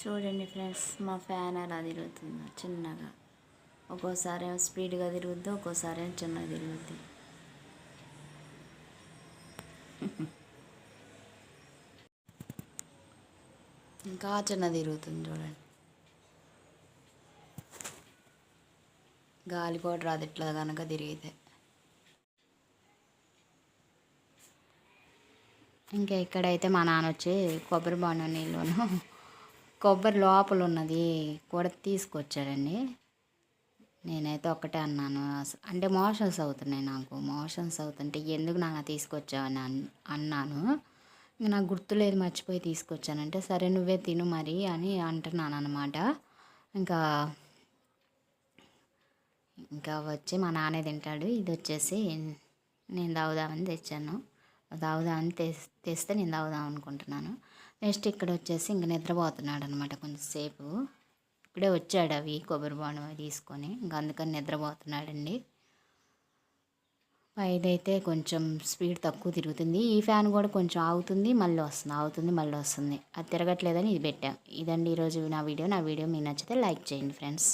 చూడండి ఫ్రెండ్స్ మా ఫ్యాన్ అలా తిరుగుతుంది చిన్నగా. ఒక్కోసారి ఏమో స్పీడ్గా తిరుగుద్ది ఒక్కోసారి ఏమో చిన్నగా తిరుగుద్ది. ఇంకా చిన్న తిరుగుతుంది చూడండి. గాలి కూడా రాదు ఇట్లా కనుక తిరిగితే. ఇంకా ఇక్కడైతే మా నాన్న వచ్చి కొబ్బరి బాండం నీళ్ళను కొబ్బరి లోపల ఉన్నది కూడా తీసుకొచ్చాడండి. నేనైతే ఒక్కటే అన్నాను. అంటే మోషన్స్ అవుతున్నాయి నాకు. మోషన్స్ అవుతుంటే ఎందుకు నాన్న తీసుకొచ్చావని అన్- అన్నాను. ఇంక నాకు గుర్తులేదు మర్చిపోయి తీసుకొచ్చానంటే సరే నువ్వే తిను మరి అని అంటున్నాను అనమాట ఇంకా ఇంకా వచ్చి మా నాన్నే తింటాడు. ఇది వచ్చేసి నేను తాగుదామని తెచ్చాను. తాగుదామని తె తెస్తే నేను తాగుదాం అనుకుంటున్నాను. నెక్స్ట్ ఇక్కడ వచ్చేసి ఇంక నిద్రపోతున్నాడు అనమాట కొంచెంసేపు ఇప్పుడే వచ్చాడు అవి కొబ్బరి బాణం అవి తీసుకొని. ఇంకా అందుకని నిద్రపోతున్నాడండి. ఇదైతే కొంచెం స్పీడ్ తక్కువ తిరుగుతుంది. ఈ ఫ్యాన్ కూడా కొంచెం ఆగుతుంది మళ్ళీ వస్తుంది. ఆగుతుంది మళ్ళీ వస్తుంది. అది తిరగట్లేదని ఇది పెట్టాం. ఇదండి ఈరోజు నా వీడియో. నా వీడియో మీకు నచ్చితే లైక్ చేయండి ఫ్రెండ్స్.